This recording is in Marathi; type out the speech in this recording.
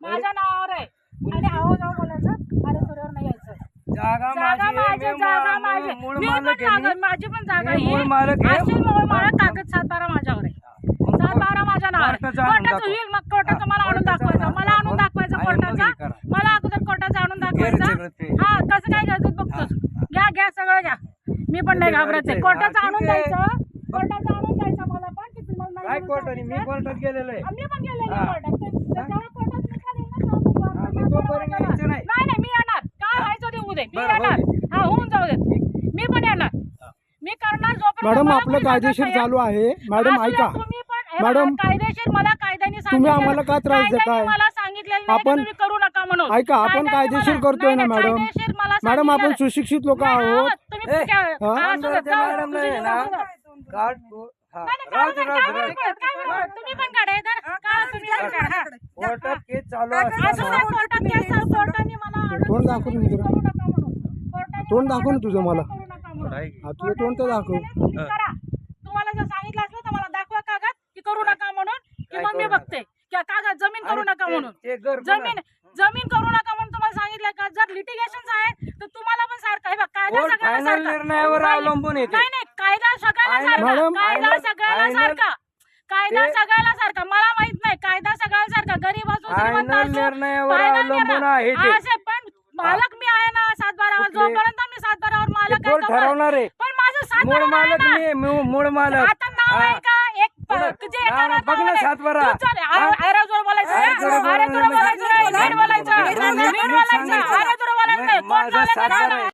माझ्या नावावर आहे आणि आहो जाऊ बोलायचं अरे तुझ्यावर नाही यायचं जागा जागा माझी आहे, माझी मी जागा माझी मूळ मी मालक पण आहे जागा मी. माझी पण जागा मी मूळ आहे मालक आहे. असेल मूळ मालक कागद सात बारा माझ्यावर आहे सात बारा माझ्या नावावर आहे. कोर्टाचं आणून कोर्टाचं दाखवा. होईल मग कोर्टाचं मला आणून कोर्टाचं दाखवायचं आणून मला आणून दाखवा. दाखवायचं आणि मग हे कोर्टाचा करा. मला अगोदर कोर्टाचं आणून सगळं ते. दाखवायचं हा कसं काय घ्यायचं बघतोच घ्या घ्या सगळं घ्या मी पण नाही गाडीचं आहे. कोर्टाचं हा, आणून ठीक आहे. द्यायचं कोर्टाचं आणून द्यायचं मला पण की तुम्हाला नाही काय म्हणून कोर्टाने मी. कोर्टात गेलेलो आहे आम्ही पण गेलेले हा. कोर्टात ते- ते जेव्हा कोर्टात निकाल येईल ना, तेव्हा बघू आपण. हा, मग तोपर्यंत नाही यायचं नाही. नाही मी येणार काय होऊ दे मी बरं, येणार होऊ हा होऊन जाऊ दे मी पण येणार मी करणार जोपर्यंत मॅडम मला आपलं कोणी कायदेशीर नाही. चालू आहे मॅडम ऐका तुम्ही पण हे मॅडम, बघा, कायदेशीर मला कायद्याने तुम्ही आम्हाला का त्रास कायद्याने देताय? मला सांगितलेलं नाही की आपण- तुम्ही करू नका म्हणून ऐका आपण कायद्याने कायदेशीर मला- करतोय ना नाही, नाही, मॅडम कायदेशीर मला मॅडम आपण सांगितलेलं- सुशिक्षित लोक नाही, आहोत आहोत. तुम्ही ए, काय- हा? हा, असू द्या, आमदारच्या जाऊ- मॅडम नाही तुझी- ना असू द्या. कार्ड हा नाही, नाही, राहू दे काय राहू दे बोलत, राहू काय दे. बोलत, काय बोलत? तुम्ही पण काढा हे तर. काढा तुम्ही पण काढा, हा. कोर्टात केस चालू असू द्या, असताना कोर्टात केस चालू, कोर्टाने मला order तोंड दिली, दाखव ना तुम्ही जरा. करू नका म्हणून. कोर्टाने तोंड दाखव ना तुझं मला. हा, तुझं तोंड तर दाखव. करा तुम्हाला जर सांगितलं असलं तर मला दाखवा कागद की करू नका म्हणून की काय मग मी? बघते. की कागद जमीन करू नका म्हणून. जमीन जमीन करू नका म्हणून तुम्हाला सांगितलं का? जर लिटिगेशन आहे तर तुम्हाला पण सारखं आहे बघ कायदा. निर्णयावर नाही, अवलंबून येते. नाही नाही कायदा Final- सारखा. कायदा final- सारखा. कायदा सगळ्याला सारखा. मला माहीत नाही कायदा सगळ्याला सारखा. गरीब असो श्रीमंत असो, निर्णयावर अवलंबून. आहे पण मालक मी आहे ना सात कुठले? जोपर्यंत ठरवणार आहे पण माझं सात मूळ आहे मालक ना. मी मूळ- मूळ मालक आता नाव आहे. का एक प- बघ, नाव ना, नावावर आहे. सातबारा. तू चल, हा? अरे- अरे जोर बोलायचं अरे रे. जोर अरे बोलायचं जोर नाही. बोलायचं रे. नीट बोलायचं मी- नीट बोलायचं मी अरे जोर बोलायचं नाही. माझा कोण बोलायचं सातबारा नाही. आहे.